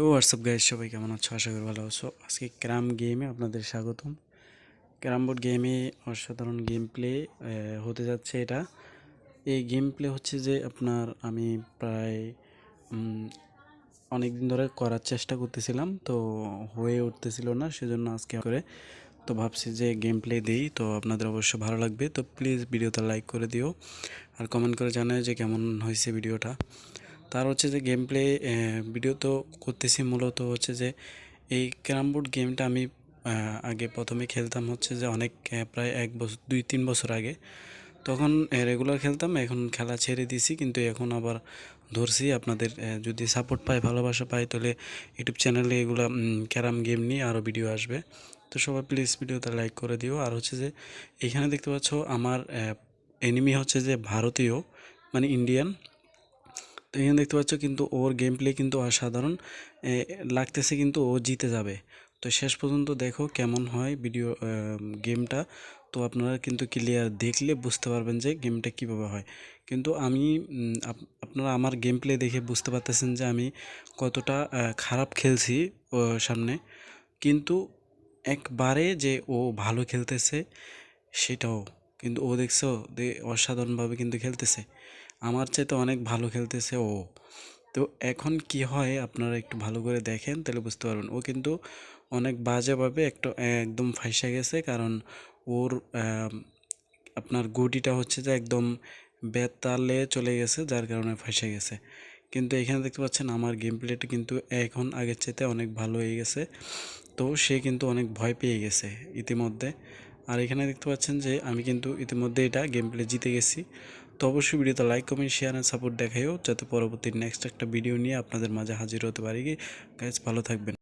WhatsApp guys সবাই কেমন আছো? আশা করি ভালো আছো। আজকে ক্রাম গেমে আপনাদের স্বাগতম। ক্রাম বোর্ড গেমে অসাধারণ গেম প্লে হতে যাচ্ছে এটা। এই গেম প্লে হচ্ছে যে আপনার আমি প্রায় অনেক দিন ধরে করার চেষ্টা করতেছিলাম, তো হয়ে উঠতেছিল না, সেজন্য আজকে করে। তো ভাবছি যে গেম প্লে দিই, তো আপনাদের অবশ্যই ভালো লাগবে। তো প্লিজ ভিডিওটা লাইক করে দিও, আর কমেন্ট করে জানায় যে কেমন হয়েছে ভিডিওটা তার হচ্ছে যে গেম প্লে ভিডিও তো করতেছি মূলত হচ্ছে যে এই ক্যারাম বোর্ড গেমটা আমি আগে প্রথমে খেলতাম হচ্ছে যে অনেক প্রায় এক বছর, দুই, তিন বছর আগে। তখন রেগুলার খেলতাম, এখন খেলা ছেড়ে দিছি, কিন্তু এখন আবার ধরছি। আপনাদের যদি সাপোর্ট পাই ভালোবাসা পাই তাহলে ইউটিউব চ্যানেলে এগুলো ক্যারাম গেম নিয়ে আরও ভিডিও আসবে। তো সবাই প্লিজ ভিডিওটা লাইক করে দিও। আর হচ্ছে যে এখানে দেখতে পাচ্ছ, আমার এনিমি হচ্ছে যে ভারতীয় মানে ইন্ডিয়ান এখানে দেখতে পাচ্ছ কিন্তু ওর গেম প্লে কিন্তু অসাধারণ লাগতেছে কিন্তু ও জিতে যাবে। তো শেষ পর্যন্ত দেখো কেমন হয় ভিডিও গেমটা তো আপনারা কিন্তু ক্লিয়ার দেখলে বুঝতে পারবেন যে গেমটা কীভাবে হয়। কিন্তু আমি আপনারা আমার গেম প্লে দেখে বুঝতে পারতেছেন যে আমি কতটা খারাপ খেলছি সামনে। কিন্তু একবারে যে ও ভালো খেলতেছে, সেটাও। কিন্তু ও দেখছ অসাধারণভাবে কিন্তু খেলতেছে। আমার চাইতে অনেক ভালো খেলতেছে ও। তো এখন কি হয় আপনারা একটু ভালো করে দেখেন, তাহলে বুঝতে পারবেন। ও কিন্তু অনেক বাজেভাবে একটু একদম ফাইসা গেছে, কারণ ওর আপনার গুটিটা হচ্ছে যে একদম বেতালে চলে গেছে, যার কারণে ফাইসে গেছে। কিন্তু এখানে দেখতে পাচ্ছেন আমার গেম প্লেটা কিন্তু এখন আগের চাইতে অনেক ভালো হয়ে গেছে। তো সে কিন্তু অনেক ভয় পেয়ে গেছে ইতিমধ্যে। আর এখানে দেখতে পাচ্ছেন যে আমি কিন্তু ইতিমধ্যে এটা গেম প্লে জিতে গেছি। তো অবশ্যই ভিডিওতে like comment share and support দেখাইও যাতে পরবর্তী নেক্সট একটা ভিডিও নিয়ে আপনাদের মাঝে হাজির হতে পারি। গাইজ ভালো থাকবেন।